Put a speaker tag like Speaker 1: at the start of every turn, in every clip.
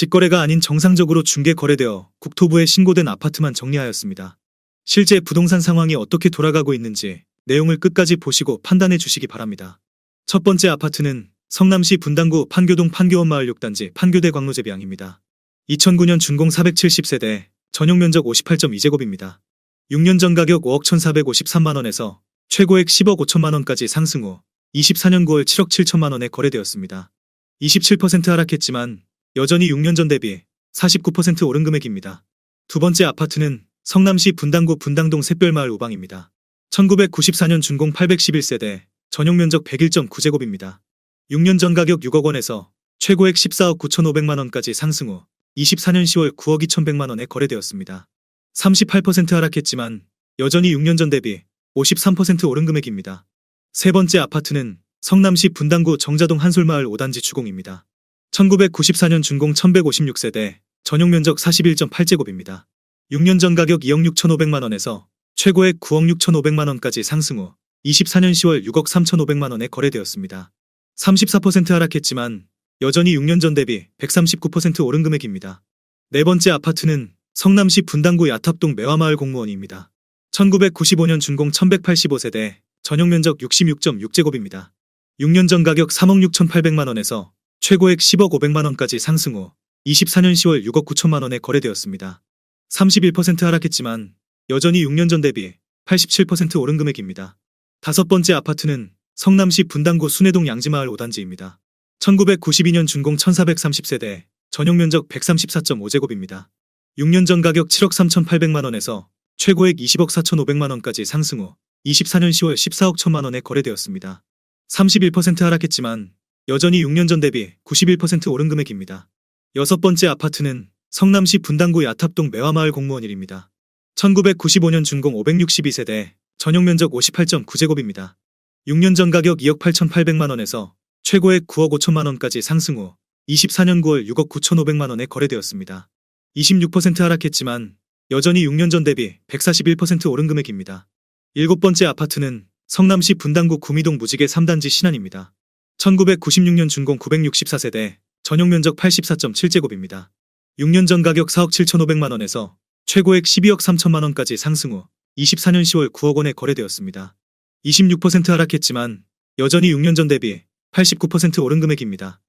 Speaker 1: 직거래가 아닌 정상적으로 중개 거래되어 국토부에 신고된 아파트만 정리하였습니다. 실제 부동산 상황이 어떻게 돌아가고 있는지 내용을 끝까지 보시고 판단해 주시기 바랍니다. 첫 번째 아파트는 성남시 분당구 판교동 판교원 마을 6단지 판교대 광로제비양입니다. 2009년 준공 470세대, 전용 면적 58.2제곱입니다. 6년 전 가격 5억 1,453만원에서 최고액 10억 5천만 원까지 상승 후 24년 9월 7억 7천만 원에 거래되었습니다. 27% 하락했지만 여전히 6년 전 대비 49% 오른 금액입니다. 두 번째 아파트는 성남시 분당구 분당동 샛별마을 우방입니다. 1994년 준공 811세대, 전용 면적 101.9제곱입니다. 6년 전 가격 6억 원에서 최고액 14억 9,500만 원까지 상승 후 24년 10월 9억 2,100만 원에 거래되었습니다. 38% 하락했지만 여전히 6년 전 대비 53% 오른 금액입니다. 세 번째 아파트는 성남시 분당구 정자동 한솔마을 5단지 주공입니다. 1994년 준공 1156세대, 전용 면적 41.8제곱입니다. 6년 전 가격 2억 6,500만 원에서 최고액 9억 6,500만 원까지 상승 후 24년 10월 6억 3,500만 원에 거래되었습니다. 34% 하락했지만 여전히 6년 전 대비 139% 오른 금액입니다. 네 번째 아파트는 성남시 분당구 야탑동 매화마을 공무원입니다. 1995년 준공 1185세대, 전용 면적 66.6제곱입니다. 6년 전 가격 3억 6,800만 원에서 최고액 10억 500만 원까지 상승 후 24년 10월 6억 9천만 원에 거래되었습니다. 31% 하락했지만 여전히 6년 전 대비 87% 오른 금액입니다. 다섯 번째 아파트는 성남시 분당구 순회동 양지마을 5단지입니다. 1992년 준공 1430세대, 전용 면적 134.5제곱입니다. 6년 전 가격 7억 3,800만 원에서 최고액 20억 4,500만 원까지 상승 후 24년 10월 14억 1천만 원에 거래되었습니다. 31% 하락했지만 여전히 6년 전 대비 91% 오른 금액입니다. 여섯 번째 아파트는 성남시 분당구 야탑동 매화마을 공무원 일입니다. 1995년 준공 562세대, 전용 면적 58.9제곱입니다. 6년 전 가격 2억 8,800만 원에서 최고액 9억 5천만 원까지 상승 후 24년 9월 6억 9,500만 원에 거래되었습니다. 26% 하락했지만 여전히 6년 전 대비 141% 오른 금액입니다. 일곱 번째 아파트는 성남시 분당구 구미동 무지개 3단지 신안입니다. 1996년 준공 964세대, 전용 면적 84.7제곱입니다. 6년 전 가격 4억 7,500만 원에서 최고액 12억 3천만 원까지 상승 후 24년 10월 9억 원에 거래되었습니다. 26% 하락했지만 여전히 6년 전 대비 89% 오른 금액입니다.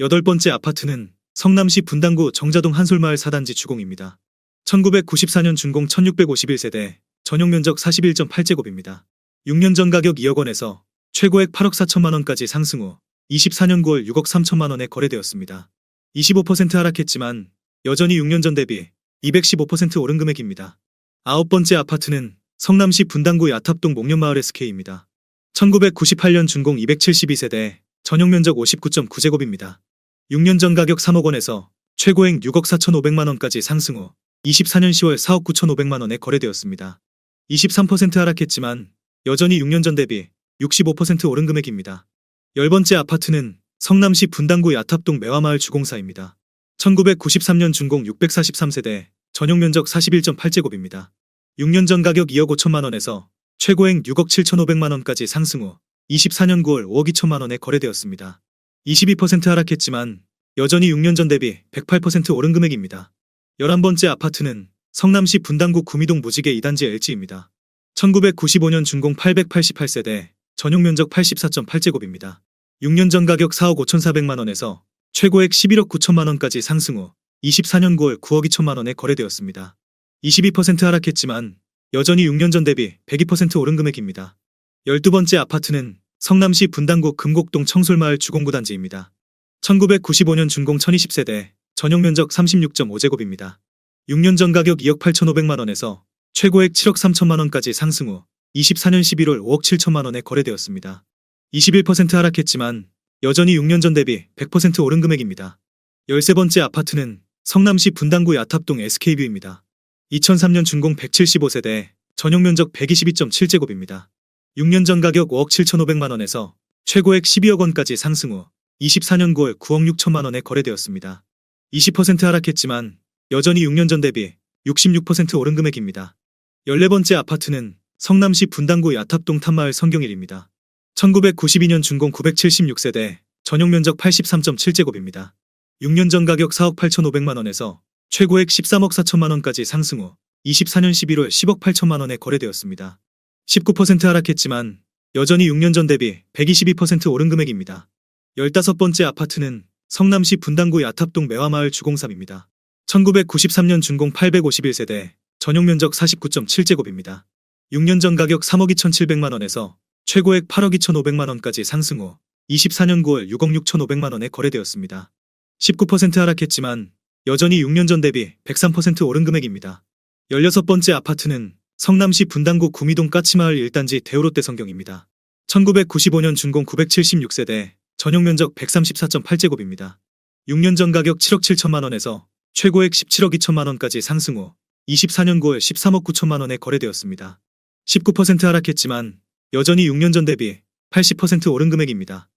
Speaker 1: 여덟 번째 아파트는 성남시 분당구 정자동 한솔마을 4단지 주공입니다. 1994년 준공 1651세대, 전용 면적 41.8제곱입니다. 6년 전 가격 2억 원에서 최고액 8억 4천만 원까지 상승 후 24년 9월 6억 3천만 원에 거래되었습니다. 25% 하락했지만 여전히 6년 전 대비 215% 오른 금액입니다. 아홉 번째 아파트는 성남시 분당구 야탑동 목련마을 SK입니다. 1998년 준공 272세대, 전용 면적 59.9제곱입니다. 6년 전 가격 3억 원에서 최고액 6억 4,500만 원까지 상승 후 24년 10월 4억 9,500만 원에 거래되었습니다. 23% 하락했지만 여전히 6년 전 대비 65% 오른 금액입니다. 열 번째 아파트는 성남시 분당구 야탑동 매화마을 주공사입니다. 1993년 준공 643세대, 전용 면적 41.8제곱입니다. 6년 전 가격 2억 5천만 원에서 최고액 6억 7,500만 원까지 상승 후 24년 9월 5억 2천만 원에 거래되었습니다. 22% 하락했지만 여전히 6년 전 대비 108% 오른 금액입니다. 11번째 아파트는 성남시 분당구 구미동 무지개 2단지 LG입니다. 1995년 준공 888세대, 전용 면적 84.8제곱입니다. 6년 전 가격 4억 5,400만 원에서 최고액 11억 9천만 원까지 상승 후 24년 9월 9억 2천만 원에 거래되었습니다. 22% 하락했지만 여전히 6년 전 대비 102% 오른 금액입니다. 12번째 아파트는 성남시 분당구 금곡동 청솔마을 주공구단지입니다. 1995년 준공 1020세대, 전용 면적 36.5제곱입니다. 6년 전 가격 2억 8,500만 원에서 최고액 7억 3천만 원까지 상승 후 24년 11월 5억 7천만 원에 거래되었습니다. 21% 하락했지만 여전히 6년 전 대비 100% 오른 금액입니다. 13번째 아파트는 성남시 분당구 야탑동 SK뷰입니다. 2003년 준공 175세대, 전용 면적 122.7제곱입니다. 6년 전 가격 5억 7,500만 원에서 최고액 12억 원까지 상승 후 24년 9월 9억 6천만 원에 거래되었습니다. 20% 하락했지만 여전히 6년 전 대비 66% 오른 금액입니다. 14번째 아파트는 성남시 분당구 야탑동 탐마을 성경일입니다. 1992년 준공 976세대, 전용 면적 83.7제곱입니다. 6년 전 가격 4억 8,500만 원에서 최고액 13억 4천만 원까지 상승 후 24년 11월 10억 8천만 원에 거래되었습니다. 19% 하락했지만 여전히 6년 전 대비 122% 오른 금액입니다. 15번째 아파트는 성남시 분당구 야탑동 매화마을 주공삼입니다. 1993년 준공 851세대, 전용 면적 49.7제곱입니다. 6년 전 가격 3억 2,700만 원에서 최고액 8억 2,500만 원까지 상승 후 24년 9월 6억 6,500만 원에 거래되었습니다. 19% 하락했지만 여전히 6년 전 대비 103% 오른 금액입니다. 16번째 아파트는 성남시 분당구 구미동 까치마을 1단지 대우롯데 성경입니다. 1995년 준공 976세대, 전용 면적 134.8제곱입니다. 6년 전 가격 7억 7천만 원에서 최고액 17억 2천만 원까지 상승 후 24년 9월 13억 9천만 원에 거래되었습니다. 19% 하락했지만 여전히 6년 전 대비 80% 오른 금액입니다.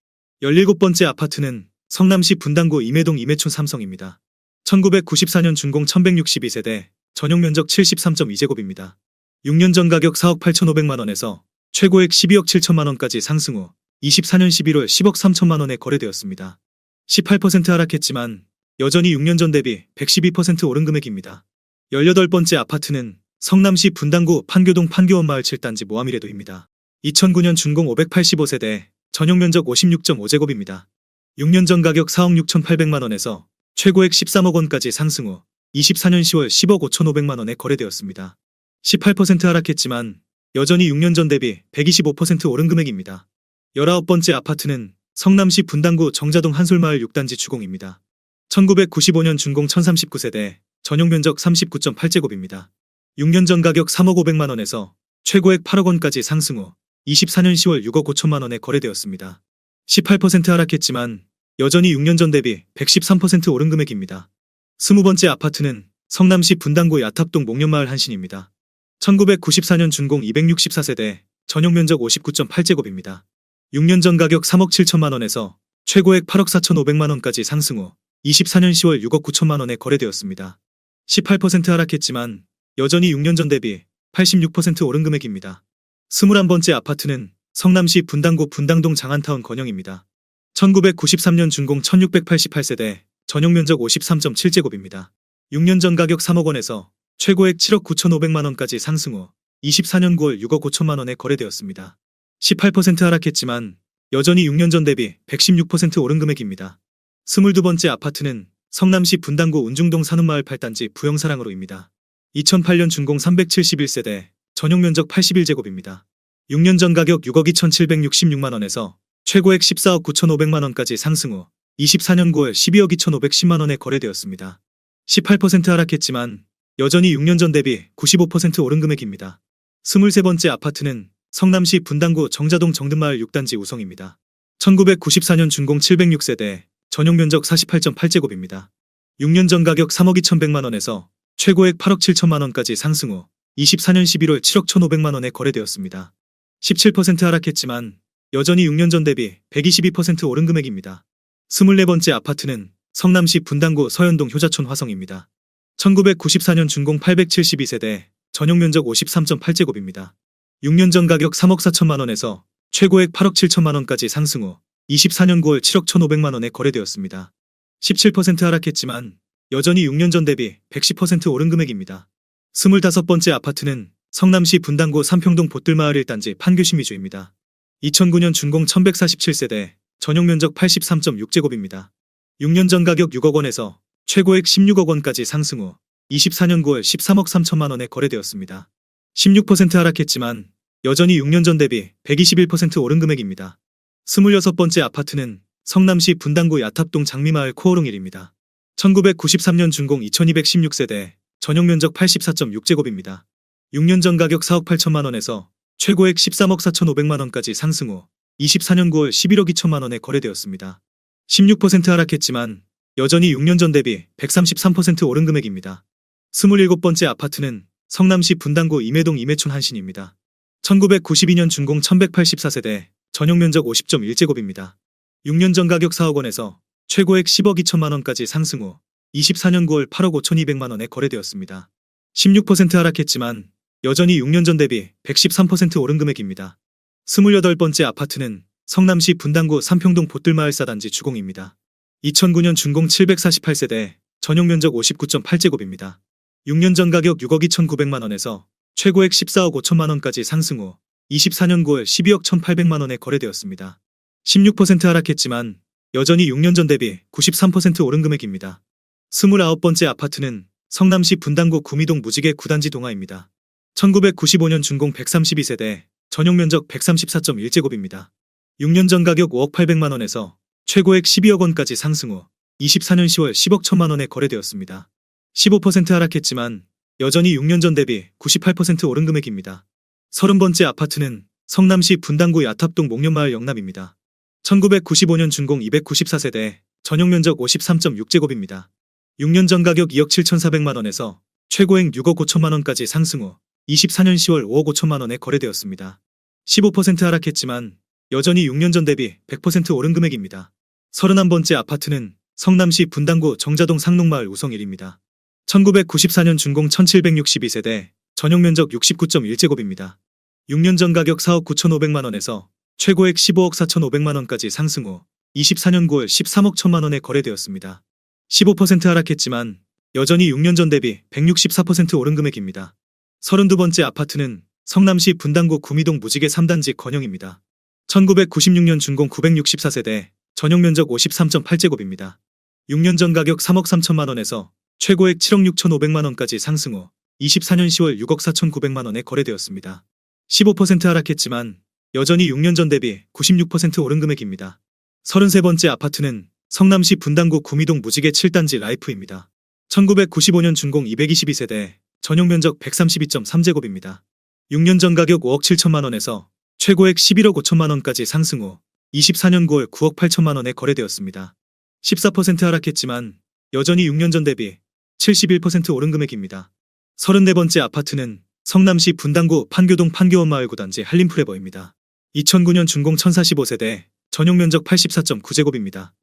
Speaker 1: 17번째 아파트는 성남시 분당구 임해동 임해촌 삼성입니다. 1994년 준공 1162세대, 전용 면적 73.2제곱입니다. 6년 전 가격 4억 8,500만 원에서 최고액 12억 7천만 원까지 상승 후 24년 11월 10억 3천만 원에 거래되었습니다. 18% 하락했지만 여전히 6년 전 대비 112% 오른 금액입니다. 18번째 아파트는 성남시 분당구 판교동 판교원마을 7단지 모함이레도입니다. 2009년 준공 585세대, 전용 면적 56.5제곱입니다. 6년 전 가격 4억 6,800만 원에서 최고액 13억 원까지 상승 후 24년 10월 10억 5,500만 원에 거래되었습니다. 18% 하락했지만 여전히 6년 전 대비 125% 오른 금액입니다. 19번째 아파트는 성남시 분당구 정자동 한솔마을 6단지 주공입니다. 1995년 준공 1039세대, 전용 면적 39.8제곱입니다. 6년 전 가격 3억 500만 원에서 최고액 8억 원까지 상승 후 24년 10월 6억 5천만 원에 거래되었습니다. 18% 하락했지만 여전히 6년 전 대비 113% 오른 금액입니다. 20번째 아파트는 성남시 분당구 야탑동 목련마을 한신입니다. 1994년 준공 264세대, 전용 면적 59.8제곱입니다. 6년 전 가격 3억 7천만 원에서 최고액 8억 4천5백만 원까지 상승 후 24년 10월 6억 9천만 원에 거래되었습니다. 18% 하락했지만 여전히 6년 전 대비 86% 오른 금액입니다. 21번째 아파트는 성남시 분당구 분당동 장안타운 건영입니다. 1993년 준공 1688세대, 전용 면적 53.7제곱입니다. 6년 전 가격 3억 원에서 최고액 7억 9천5백만 원까지 상승 후 24년 9월 6억 5천만 원에 거래되었습니다. 18% 하락했지만 여전히 6년 전 대비 116% 오른 금액입니다. 22번째 아파트는 성남시 분당구 운중동 산업마을 8단지 부영사랑으로입니다. 2008년 준공 371세대, 전용 면적 81제곱입니다. 6년 전 가격 6억 2,766만 원에서 최고액 14억 9천5백만 원까지 상승 후 24년 9월 12억 2,510만 원에 거래되었습니다. 18% 하락했지만 여전히 6년 전 대비 95% 오른 금액입니다. 23번째 아파트는 성남시 분당구 정자동 정든마을 6단지 우성입니다. 1994년 준공 706세대, 전용 면적 48.8제곱입니다. 6년 전 가격 3억 2,100만 원에서 최고액 8억 7천만 원까지 상승 후 24년 11월 7억 1,500만 원에 거래되었습니다. 17% 하락했지만 여전히 6년 전 대비 122% 오른 금액입니다. 24번째 아파트는 성남시 분당구 서현동 효자촌 화성입니다. 1994년 준공 872세대, 전용 면적 53.8제곱입니다. 6년 전 가격 3억 4천만 원에서 최고액 8억 7천만 원까지 상승 후 24년 9월 7억 1,500만 원에 거래되었습니다. 17% 하락했지만 여전히 6년 전 대비 110% 오른 금액입니다. 25번째 아파트는 성남시 분당구 삼평동 보뜰마을 1단지 판교시 미주입니다. 2009년 준공 1147세대, 전용 면적 83.6제곱입니다. 6년 전 가격 6억 원에서 최고액 16억 원까지 상승 후 24년 9월 13억 3천만 원에 거래되었습니다. 16% 하락했지만 여전히 6년 전 대비 121% 오른 금액입니다. 26번째 아파트는 성남시 분당구 야탑동 장미마을 코어롱 1입니다. 1993년 준공 2216세대, 전용 면적 84.6제곱입니다. 6년 전 가격 4억 8천만 원에서 최고액 13억 4천5백만 원까지 상승 후 24년 9월 11억 2천만 원에 거래되었습니다. 16% 하락했지만 여전히 6년 전 대비 133% 오른 금액입니다. 27번째 아파트는 성남시 분당구 임해동 임해촌 한신입니다. 1992년 준공 1184세대, 전용 면적 50.1제곱입니다. 6년 전 가격 4억 원에서 최고액 10억 2천만 원까지 상승 후 24년 9월 8억 5천2백만 원에 거래되었습니다. 16% 하락했지만 여전히 6년 전 대비 113% 오른 금액입니다. 28번째 아파트는 성남시 분당구 삼평동 보뜰마을 사단지 주공입니다. 2009년 준공 748세대, 전용 면적 59.8제곱입니다. 6년 전 가격 6억 2,900만 원에서 최고액 14억 5천만 원까지 상승 후 24년 9월 12억 1,800만 원에 거래되었습니다. 16% 하락했지만 여전히 6년 전 대비 93% 오른 금액입니다. 29번째 아파트는 성남시 분당구 구미동 무지개 9단지 동화입니다. 1995년 준공 132세대, 전용 면적 134.1제곱입니다. 6년 전 가격 5억 800만 원에서 최고액 12억 원까지 상승 후 24년 10월 10억 1천만 원에 거래되었습니다. 15% 하락했지만 여전히 6년 전 대비 98% 오른 금액입니다. 30번째 아파트는 성남시 분당구 야탑동 목련마을 영남입니다. 1995년 준공 294세대, 전용 면적 53.6제곱입니다. 6년 전 가격 2억 7,400만 원에서 최고액 6억 5천만 원까지 상승 후 24년 10월 5억 5천만 원에 거래되었습니다. 15% 하락했지만 여전히 6년 전 대비 100% 오른 금액입니다. 31번째 아파트는 성남시 분당구 정자동 상록마을 우성일입니다. 1994년 준공 1762세대, 전용 면적 69.1제곱입니다. 6년 전 가격 4억 9,500만 원에서 최고액 15억 4,500만 원까지 상승 후 24년 9월 13억 1천만 원에 거래되었습니다. 15% 하락했지만 여전히 6년 전 대비 164% 오른 금액입니다. 32번째 아파트는 성남시 분당구 구미동 무지개 3단지 건영입니다. 1996년 준공 964세대, 전용 면적 53.8제곱입니다. 6년 전 가격 3억 3천만 원에서 최고액 7억 6천5백만 원까지 상승 후 24년 10월 6억 4천9백만 원에 거래되었습니다. 15% 하락했지만 여전히 6년 전 대비 96% 오른 금액입니다. 33번째 아파트는 성남시 분당구 구미동 무지개 7단지 라이프입니다. 1995년 준공 222세대, 전용 면적 132.3제곱입니다. 6년 전 가격 5억 7천만 원에서 최고액 11억 5천만 원까지 상승 후 24년 9월 9억 8천만 원에 거래되었습니다. 14% 하락했지만 여전히 6년 전 대비 71% 오른 금액입니다. 34번째 아파트는 성남시 분당구 판교동 판교원마을 9단지 한림프레버입니다. 2009년 준공 1045세대, 전용 면적 84.9제곱입니다.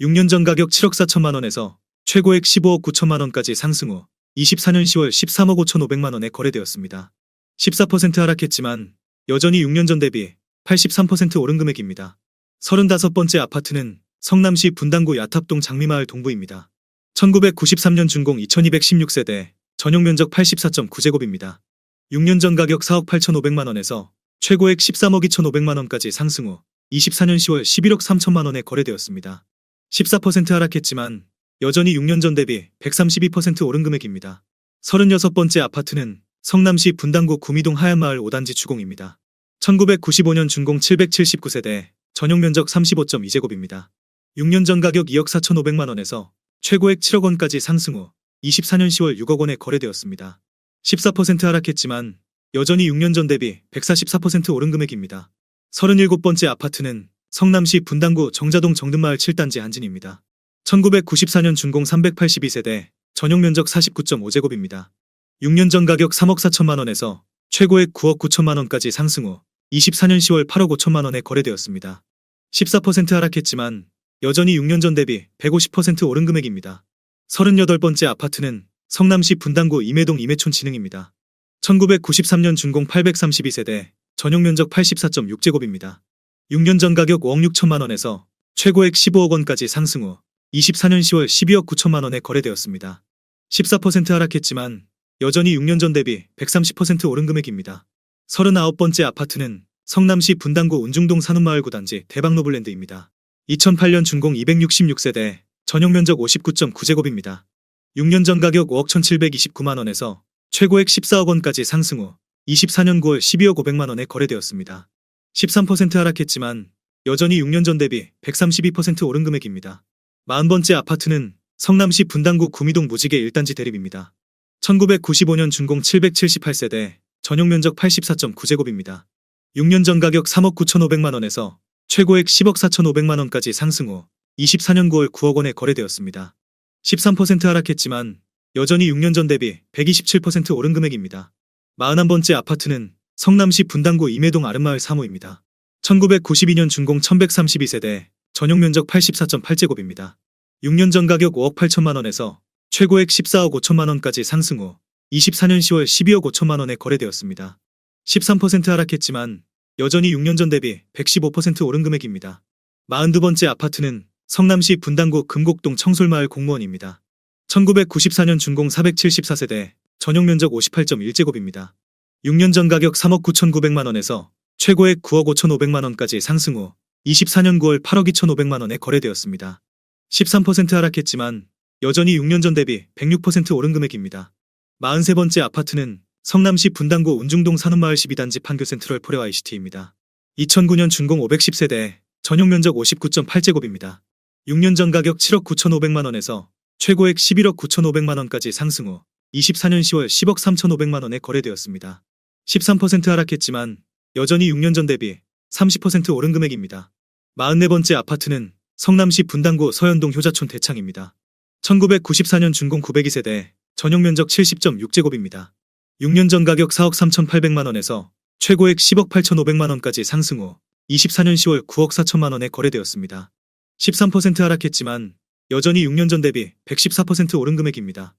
Speaker 1: 6년 전 가격 7억 4천만 원에서 최고액 15억 9천만 원까지 상승 후 24년 10월 13억 5천5백만 원에 거래되었습니다. 14% 하락했지만 여전히 6년 전 대비 83% 오른 금액입니다. 35번째 아파트는 성남시 분당구 야탑동 장미마을 동부입니다. 1993년 준공 2216세대, 전용 면적 84.9제곱입니다. 6년 전 가격 4억 8천5백만 원에서 최고액 13억 2천5백만 원까지 상승 후 24년 10월 11억 3천만 원에 거래되었습니다. 14% 하락했지만 여전히 6년 전 대비 132% 오른 금액입니다. 36번째 아파트는 성남시 분당구 구미동 하얀마을 5단지 추공입니다. 1995년 준공 779세대, 전용 면적 35.2제곱입니다. 6년 전 가격 2억 4천5백만 원에서 최고액 7억 원까지 상승 후 24년 10월 6억 원에 거래되었습니다. 14% 하락했지만 여전히 6년 전 대비 144% 오른 금액입니다. 37번째 아파트는 성남시 분당구 정자동 정든마을 7단지 한진입니다. 1994년 준공 382세대, 전용 면적 49.5제곱입니다. 6년 전 가격 3억 4천만 원에서 최고액 9억 9천만 원까지 상승 후 24년 10월 8억 5천만 원에 거래되었습니다. 14% 하락했지만 여전히 6년 전 대비 150% 오른 금액입니다. 38번째 아파트는 성남시 분당구 임해동 임해촌 진흥입니다. 1993년 준공 832세대, 전용 면적 84.6제곱입니다. 6년 전 가격 5억 6천만 원에서 최고액 15억 원까지 상승 후 24년 10월 12억 9천만 원에 거래되었습니다. 14% 하락했지만 여전히 6년 전 대비 130% 오른 금액입니다. 39번째 아파트는 성남시 분당구 운중동 산업마을 구단지 대박노블랜드입니다. 2008년 준공 266세대, 전용 면적 59.9제곱입니다. 6년 전 가격 5억 1729만 원에서 최고액 14억 원까지 상승 후 24년 9월 12억 500만 원에 거래되었습니다. 13% 하락했지만 여전히 6년 전 대비 132% 오른 금액입니다. 40번째 아파트는 성남시 분당구 구미동 무지개 1단지 대립입니다. 1995년 준공 778세대, 전용 면적 84.9제곱입니다. 6년 전 가격 3억 9천5백만 원에서 최고액 10억 4천5백만 원까지 상승 후 24년 9월 9억 원에 거래되었습니다. 13% 하락했지만 여전히 6년 전 대비 127% 오른 금액입니다. 41번째 아파트는 성남시 분당구 임해동 아름마을 3호입니다. 1992년 준공 1132세대, 전용 면적 84.8제곱입니다. 6년 전 가격 5억 8천만 원에서 최고액 14억 5천만 원까지 상승 후 24년 10월 12억 5천만 원에 거래되었습니다. 13% 하락했지만 여전히 6년 전 대비 115% 오른 금액입니다. 42번째 아파트는 성남시 분당구 금곡동 청솔마을 공무원입니다. 1994년 준공 474세대, 전용 면적 58.1제곱입니다. 6년 전 가격 3억 9,900만 원에서 최고액 9억 5,500만 원까지 상승 후 24년 9월 8억 2,500만 원에 거래되었습니다. 13% 하락했지만 여전히 6년 전 대비 106% 오른 금액입니다. 43번째 아파트는 성남시 분당구 운중동 산업마을 12단지 판교 센트럴 포레와 ICT입니다. 2009년 준공 510세대, 전용 면적 59.8제곱입니다. 6년 전 가격 7억 9,500만 원에서 최고액 11억 9,500만 원까지 상승 후 24년 10월 10억 3,500만 원에 거래되었습니다. 13% 하락했지만 여전히 6년 전 대비 30% 오른 금액입니다. 44번째 아파트는 성남시 분당구 서현동 효자촌 대창입니다. 1994년 준공 902세대, 전용 면적 70.6제곱입니다. 6년 전 가격 4억 3,800만 원에서 최고액 10억 8,500만 원까지 상승 후 24년 10월 9억 4천만 원에 거래되었습니다. 13% 하락했지만 여전히 6년 전 대비 114% 오른 금액입니다.